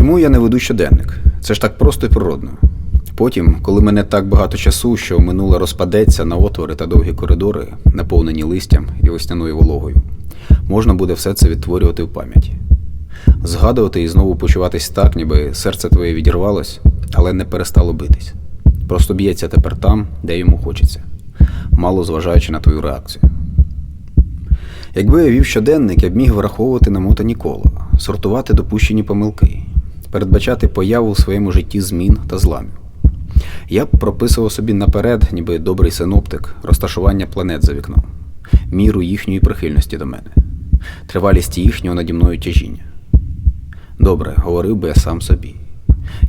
Чому я не веду щоденник? Це ж так просто і природно. Потім, коли мене так багато часу, що минуле розпадеться на отвори та довгі коридори, наповнені листям і весняною вологою, можна буде все це відтворювати в пам'яті. Згадувати і знову почуватись так, ніби серце твоє відірвалось, але не перестало битись. Просто б'ється тепер там, де йому хочеться, мало зважаючи на твою реакцію. Якби я вів щоденник, я б міг враховувати намотані кола, сортувати допущені помилки, передбачати появу в своєму житті змін та зламів. Я б прописував собі наперед, ніби добрий синоптик, розташування планет за вікном, міру їхньої прихильності до мене, тривалість їхнього наді мною тяжіння. Добре, говорив би я сам собі.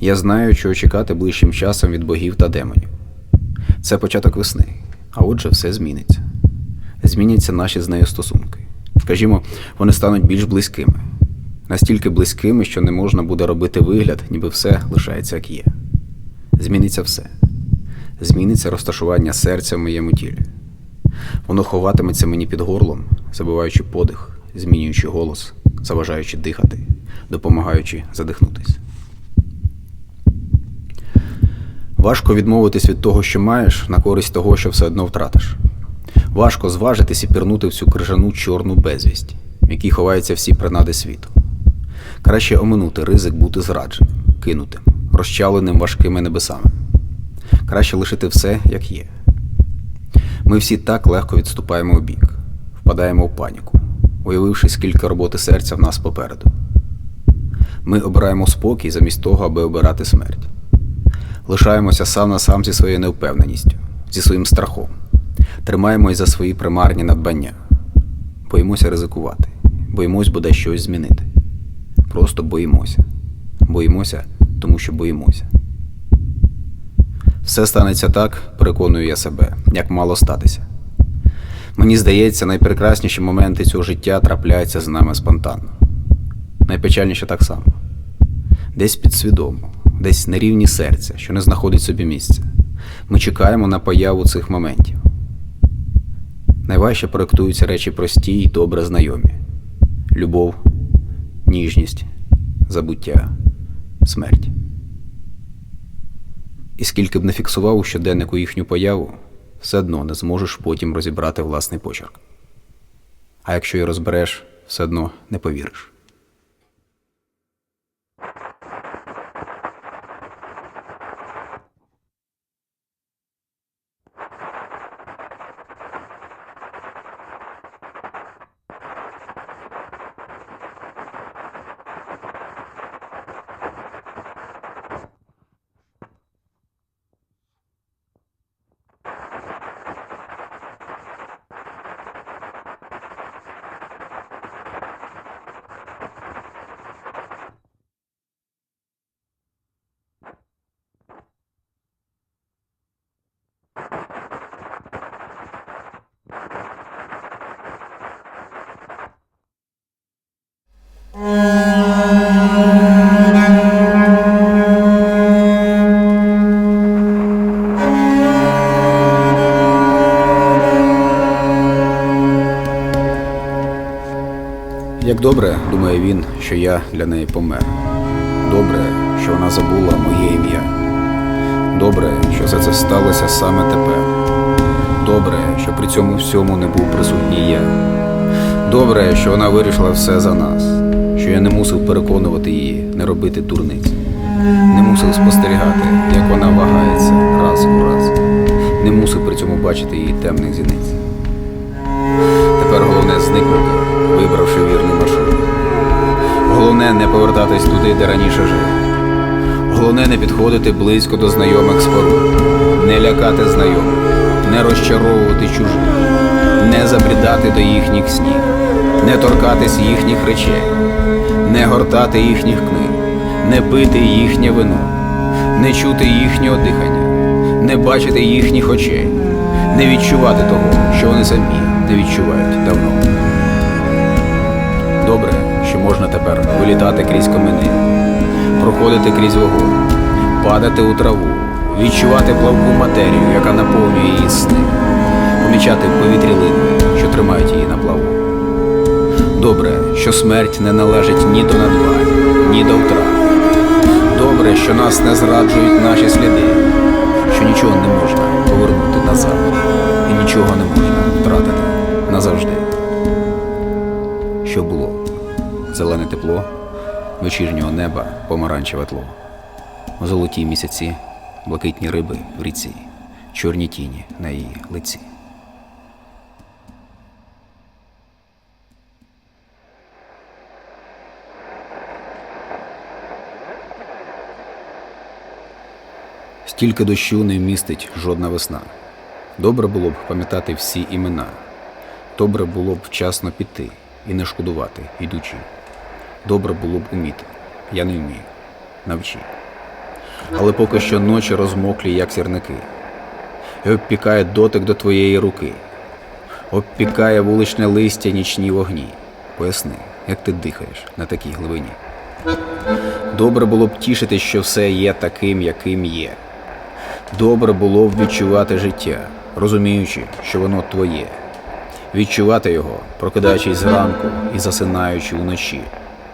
Я знаю, чого чекати ближчим часом від богів та демонів. Це початок весни, а отже, все зміниться. Зміняться наші з нею стосунки. Скажімо, вони стануть більш близькими, настільки близькими, що не можна буде робити вигляд, ніби все лишається як є. Зміниться все. Зміниться розташування серця в моєму тілі. Воно ховатиметься мені під горлом, забиваючи подих, змінюючи голос, заважаючи дихати, допомагаючи задихнутись. Важко відмовитись від того, що маєш, на користь того, що все одно втратиш. Важко зважитись і пірнути в цю крижану чорну безвість, в якій ховаються всі принади світу. Краще оминути ризик бути зрадженим, кинутим, розчаленим важкими небесами. Краще лишити все, як є. Ми всі так легко відступаємо у бік, впадаємо в паніку, уявивши, скільки роботи серця в нас попереду. Ми обираємо спокій замість того, аби обирати смерть. Лишаємося сам на сам зі своєю невпевненістю, зі своїм страхом. Тримаємось за свої примарні надбання. Боїмося ризикувати, боїмось бодай щось змінити. Просто боїмося. Боїмося, тому що боїмося. Все станеться так, переконую я себе, як мало статися. Мені здається, найпрекрасніші моменти цього життя трапляються з нами спонтанно. Найпечальніше так само. Десь підсвідомо, десь на рівні серця, що не знаходить собі місця. Ми чекаємо на появу цих моментів. Найважче проектуються речі прості й добре знайомі: любов, ніжність, забуття, смерть. І скільки б не фіксував у щоденнику їхню появу, все одно не зможеш потім розібрати власний почерк. А якщо і розбереш, все одно не повіриш. Добре, думає він, що я для неї помер. Добре, що вона забула моє ім'я. Добре, що все це сталося саме тепер. Добре, що при цьому всьому не був присутній я. Добре, що вона вирішила все за нас, що я не мусив переконувати її не робити дурниць, не мусив спостерігати, як вона вагається раз у раз, не мусив при цьому бачити її темних зіниць. Тепер головне зникнути, вибравши маршрут. Головне не повертатись туди, де раніше жив. Головне не підходити близько до знайомих споруд, не лякати знайомих, не розчаровувати чужих, не забрідати до їхніх снів, не торкатись їхніх речей, не гортати їхніх книг, не пити їхнє вино, не чути їхнього дихання, не бачити їхніх очей, не відчувати того, що вони самі не відчувають давно. Добре, що можна тепер вилітати крізь камени, проходити крізь вогонь, падати у траву, відчувати плавку матерію, яка наповнює її сни, помічати в повітрі линви, що тримають її на плаву. Добре, що смерть не належить ні до надбань, ні до втрат, добре, що нас не зраджують наші сліди, що нічого не можна повернути назад, і нічого не можна втратити назавжди. Що було? Зелене тепло, вечірнього неба, помаранчеве тло, золоті місяці, блакитні риби в ріці, чорні тіні на її лиці. Стільки дощу не вмістить жодна весна. Добре було б пам'ятати всі імена. Добре було б вчасно піти і не шкодувати, йдучи. Добре було б уміти. Я не вмію. Навчи. Але поки що ночі розмоклі, як сірники. І обпікає дотик до твоєї руки. Обпікає вуличне листя нічні вогні. Поясни, як ти дихаєш на такій глибині. Добре було б тішити, що все є таким, яким є. Добре було б відчувати життя, розуміючи, що воно твоє. Відчувати його, прокидаючись зранку і засинаючи уночі.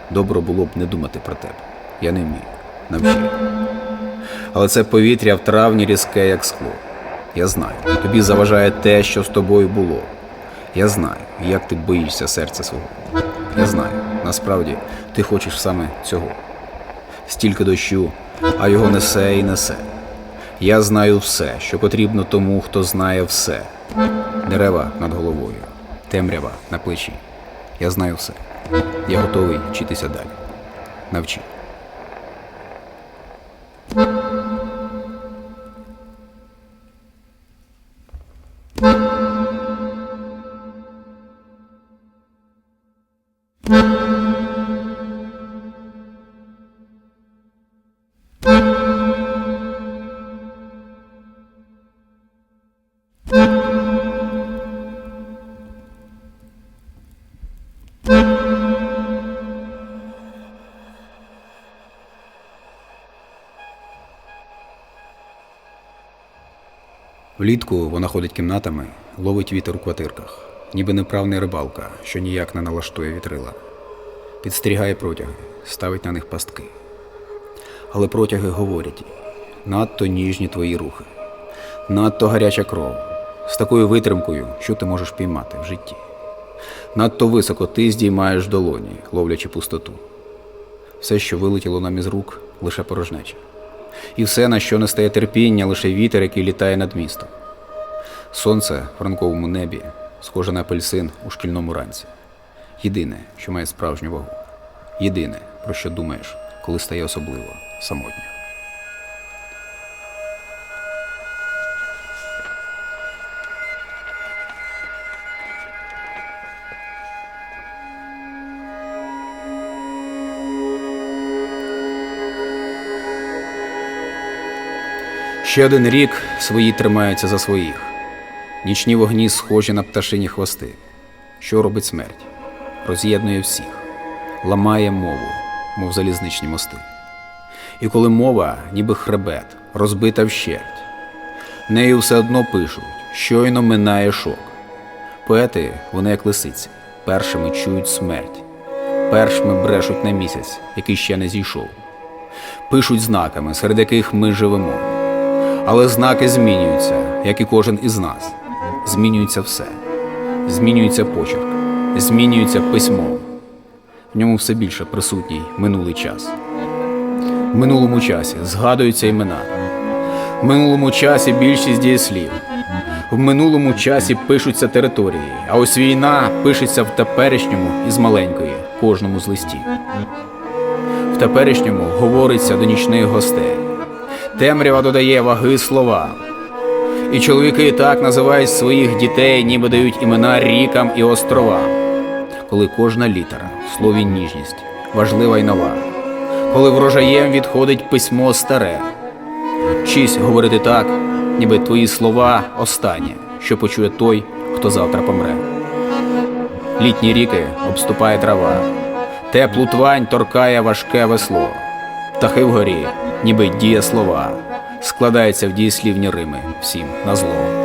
Добре було б не думати про тебе. Я не вмію. Навчи. Але це повітря в травні різке, як скло. Я знаю, тобі заважає те, що з тобою було. Я знаю, як ти боїшся серця свого. Я знаю, насправді ти хочеш саме цього. Стільки дощу, а його несе і несе. Я знаю все, що потрібно тому, хто знає все. Дерева над головою, темрява на плечі. Я знаю все. Я готовий вчитися далі. Навчи. Влітку вона ходить кімнатами, ловить вітер у квартирках, ніби неправний рибалка, що ніяк не налаштує вітрила. Підстерігає протяги, ставить на них пастки. Але протяги говорять надто ніжні твої рухи, надто гаряча кров, з такою витримкою, що ти можеш піймати в житті. Надто високо ти здіймаєш долоні, ловлячи пустоту. Все, що вилетіло нам із рук, лише порожнеча. І все, на що не стає терпіння, лише вітер, який літає над містом. Сонце в ранковому небі, схоже на апельсин у шкільному ранці. Єдине, що має справжню вагу. Єдине, про що думаєш, коли стає особливо самотньо. Ще один рік свої тримаються за своїх. Нічні вогні схожі на пташині хвости. Що робить смерть? Роз'єднує всіх, ламає мову, мов залізничні мости. І коли мова, ніби хребет, розбита вщерть, нею все одно пишуть, щойно минає шок. Поети, вони як лисиці, першими чують смерть, першими брешуть на місяць, який ще не зійшов. Пишуть знаками, серед яких ми живемо. Але знаки змінюються, як і кожен із нас. Змінюється все. Змінюється почерк, змінюється письмо. В ньому все більше присутній минулий час. В минулому часі згадуються імена. В минулому часі більшість дієслів. В минулому часі пишуться території, а ось війна пишеться в теперішньому із маленької, кожному з листів. В теперішньому говориться до нічних гостей. Темрява додає ваги слова. І чоловіки так називають своїх дітей, ніби дають імена рікам і островам. Коли кожна літера в слові ніжність важлива й нова, коли врожаєм відходить письмо старе. Вчись говорити так, ніби твої слова останнє, що почує той, хто завтра помре. Літні ріки обступає трава, теплу твань торкає важке весло. Птахи вгорі, ніби дієслова, складаються в дієслівні рими всім на зло.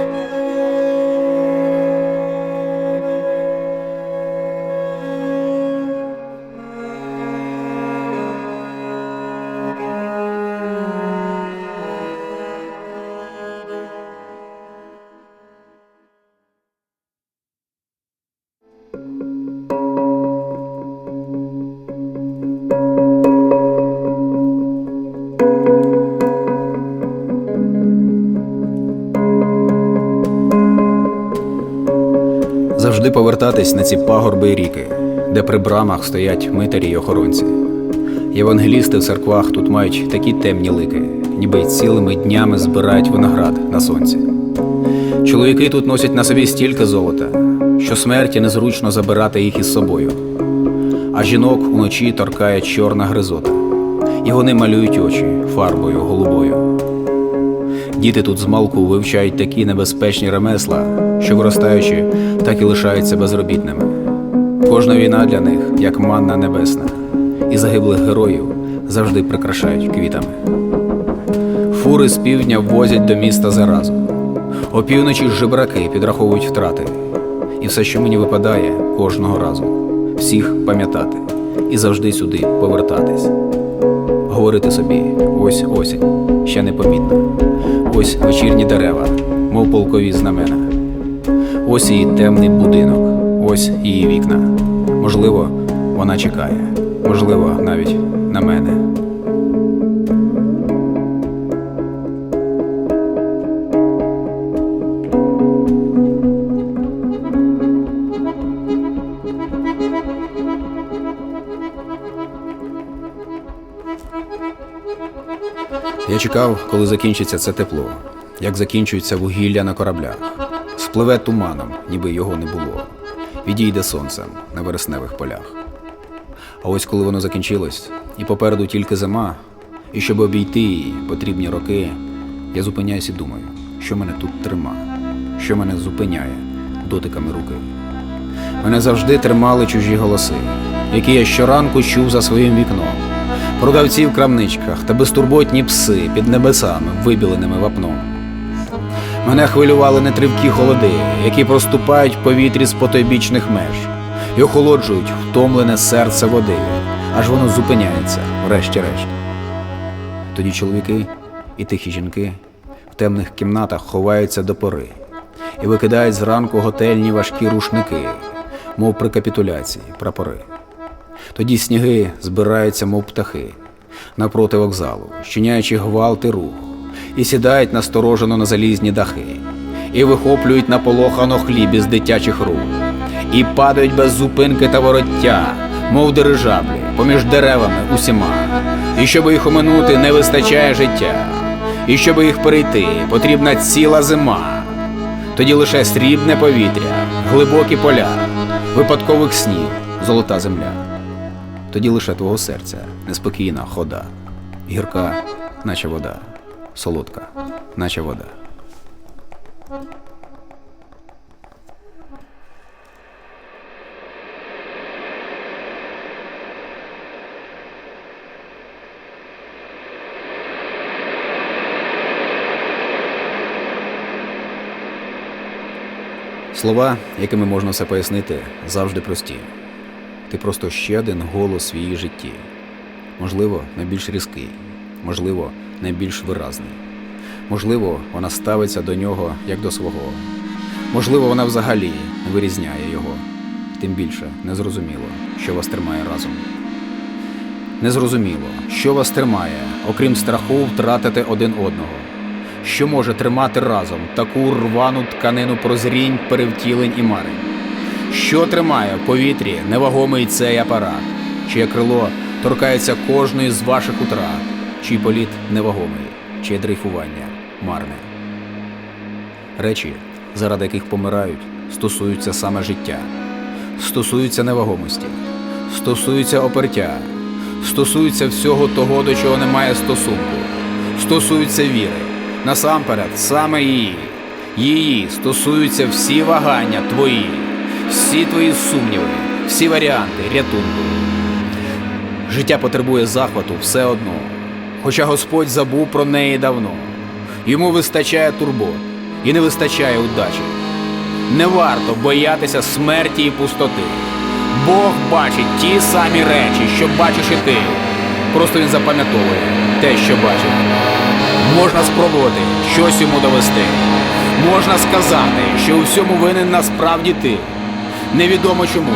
Завжди на ці пагорби і ріки, де при брамах стоять митарі й охоронці. Євангелісти в церквах тут мають такі темні лики, ніби й цілими днями збирають виноград на сонці. Чоловіки тут носять на собі стільки золота, що смерті незручно забирати їх із собою. А жінок уночі торкає чорна гризота, і вони малюють очі фарбою голубою. Діти тут змалку вивчають такі небезпечні ремесла, що виростаючи, так і лишаються безробітними. Кожна війна для них як манна небесна, і загиблих героїв завжди прикрашають квітами. Фури з півдня возять до міста заразу. Опівночі жебраки підраховують втрати. І все, що мені випадає кожного разу, всіх пам'ятати і завжди сюди повертатись. Говорити собі, ось осінь, ще непомітна. Ось вечірні дерева, мов полкові знамена. Ось її темний будинок, ось її вікна. Можливо, вона чекає, можливо, навіть на мене. Я чекав, коли закінчиться це тепло, як закінчується вугілля на кораблях. Спливе туманом, ніби його не було. Відійде сонцем на вересневих полях. А ось коли воно закінчилось, і попереду тільки зима, і щоб обійти її потрібні роки, я зупиняюсь і думаю, що мене тут трима, що мене зупиняє дотиками руки. Мене завжди тримали чужі голоси, які я щоранку чув за своїм вікном. Продавці в крамничках та безтурботні пси під небесами, вибіленими вапном. Мене хвилювали нетривкі холоди, які проступають в повітрі з потойбічних меж і охолоджують втомлене серце води, аж воно зупиняється, врешті-решт. Тоді чоловіки і тихі жінки в темних кімнатах ховаються до пори і викидають зранку готельні важкі рушники, мов при капітуляції, прапори. Тоді сніги збираються, мов птахи, напроти вокзалу, щиняючи гвалт і рух, і сідають насторожено на залізні дахи, і вихоплюють наполохано хліб із дитячих рук, і падають без зупинки та вороття, мов дирижаблі, поміж деревами усіма. І щоб їх оминути, не вистачає життя, і щоб їх перейти, потрібна ціла зима. Тоді лише срібне повітря, глибокі поля, випадкових снів, золота земля. Тоді лише твого серця неспокійна хода, гірка, наче вода, солодка, наче вода. Слова, якими можна все пояснити, завжди прості. Ти просто ще один голос в її житті. Можливо, найбільш різкий, можливо, найбільш виразний. Можливо, вона ставиться до нього як до свого. Можливо, вона взагалі не вирізняє його. Тим більше незрозуміло, що вас тримає разом. Незрозуміло, що вас тримає, окрім страху втратити один одного. Що може тримати разом таку рвану тканину прозрінь, перевтілень і марень? Що тримає в повітрі невагомий цей апарат, чиє крило торкається кожної з ваших утрат, чий політ невагомий, чиє дрейфування марне. Речі, заради яких помирають, стосуються саме життя, стосуються невагомості, стосуються опертя, стосуються всього того, до чого немає стосунку, стосуються віри, насамперед, саме її. Її стосуються всі вагання твої, всі твої сумніви, всі варіанти рятунку. Життя потребує захвату все одно, хоча Господь забув про неї давно. Йому вистачає турбот і не вистачає удачі. Не варто боятися смерті і пустоти. Бог бачить ті самі речі, що бачиш і ти. Просто він запам'ятовує те, що бачить. Можна спробувати щось йому довести. Можна сказати, що у всьому винен насправді ти. Невідомо чому,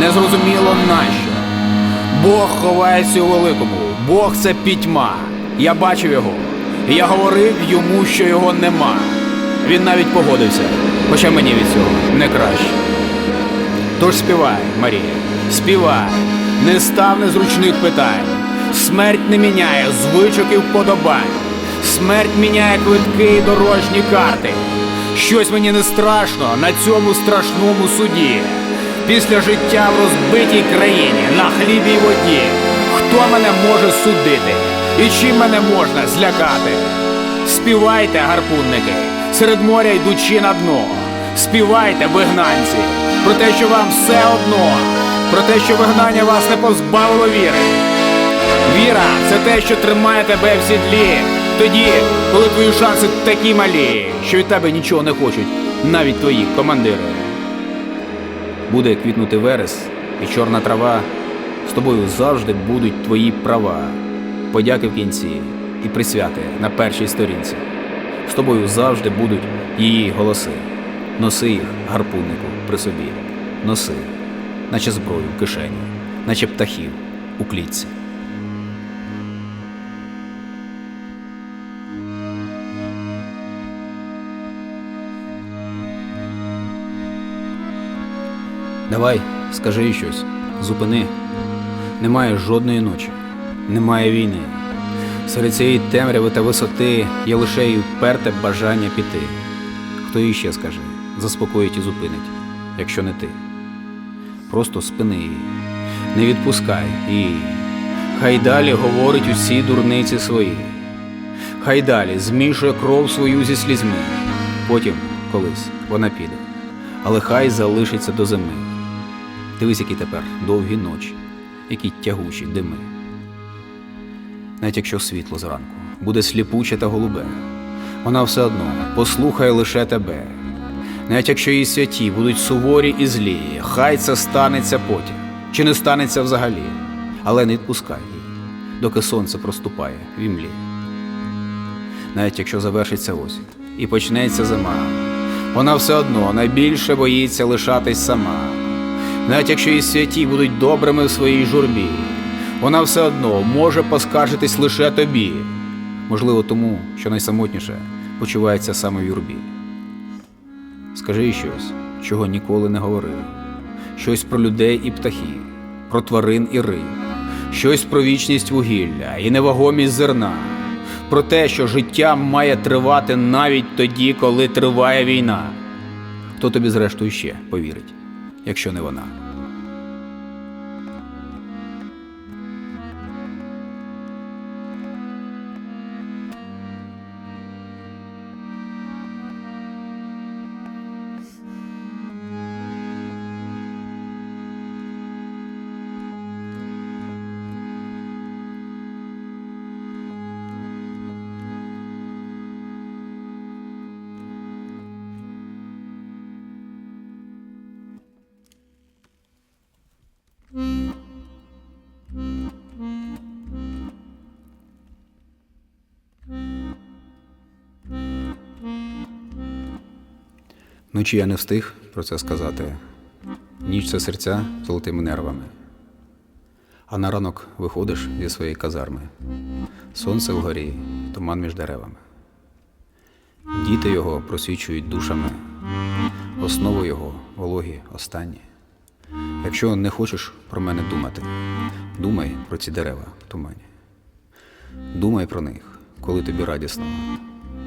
незрозуміло нащо. Бог ховається у великому, Бог це пітьма. Я бачив його. Я говорив йому, що його нема. Він навіть погодився, хоча мені від цього не краще. Тож співай, Марія, співай, не став незручних питань. Смерть не міняє звичок і вподобань. Смерть міняє квитки і дорожні карти. Щось мені не страшно на цьому страшному суді. Після життя в розбитій країні, на хлібі й воді. Хто мене може судити? І чим мене можна злякати? Співайте, гарпунники, серед моря йдучи на дно. Співайте, вигнанці, про те, що вам все одно, про те, що вигнання вас не позбавило віри. Віра це те, що тримає тебе в сідлі. Тоді, коли твої шанси такі малі, що від тебе нічого не хочуть, навіть твої командири. Буде квітнути верес і чорна трава. З тобою завжди будуть твої права. Подяки в кінці і присвяти на першій сторінці. З тобою завжди будуть її голоси. Носи їх, гарпуннику, при собі. Носи, наче зброю в кишені, наче птахів у клітці. Давай, скажи щось, зупини. Немає жодної ночі, немає війни. Серед цієї темряви та висоти є лише й вперте бажання піти. Хто їй ще скаже, заспокоїть і зупинить, якщо не ти. Просто спини її, не відпускай її. Хай далі говорить усі дурниці свої. Хай далі змішує кров свою зі слізьми. Потім, колись, вона піде, але хай залишиться до зими. Дивись, які тепер довгі ночі, які тягучі дими. Навіть якщо світло зранку буде сліпуче та голубе, вона все одно послухає лише тебе. Навіть якщо її святі будуть суворі і злі, хай це станеться потім, чи не станеться взагалі, але не відпускай її, доки сонце проступає в імлі. Навіть якщо завершиться осінь і почнеться зима, вона все одно найбільше боїться лишатись сама. Навіть якщо її святі будуть добрими в своїй журбі, вона все одно може поскаржитись лише тобі, можливо, тому, що найсамотніше почувається саме в юрбі. Скажи щось, чого ніколи не говорив, щось про людей і птахів, про тварин і риб, щось про вічність вугілля і невагомість зерна, про те, що життя має тривати навіть тоді, коли триває війна. Хто тобі, зрештою, ще повірить, якщо не вона? Вночі я не встиг про це сказати. Ніч це серця золотими нервами. А на ранок виходиш зі своєї казарми. Сонце вгорі, туман між деревами. Діти його просвічують душами, основу його вологі останні. Якщо не хочеш про мене думати, думай про ці дерева в тумані. Думай про них, коли тобі радісно.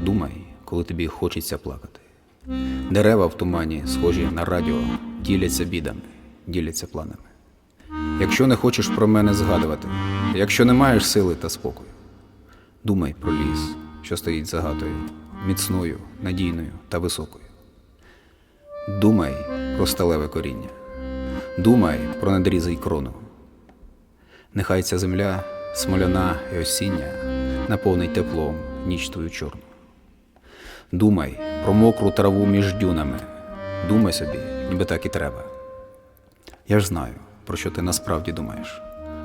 Думай, коли тобі хочеться плакати. Дерева в тумані, схожі на радіо, діляться бідами, діляться планами. Якщо не хочеш про мене згадувати, якщо не маєш сили та спокою, думай про ліс, що стоїть за гатою, міцною, надійною та високою. Думай про сталеве коріння, думай про надрізи й крону. Нехай ця земля, смоляна і осіння, наповнить теплом ніч твою чорну. Думай про мокру траву між дюнами. Думай собі, ніби так і треба. Я ж знаю, про що ти насправді думаєш,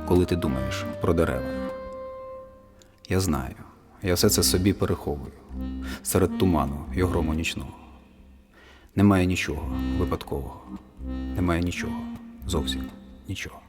коли ти думаєш про дерева. Я знаю, я все це собі переховую серед туману і грому нічного. Немає нічого випадкового, немає нічого, зовсім нічого.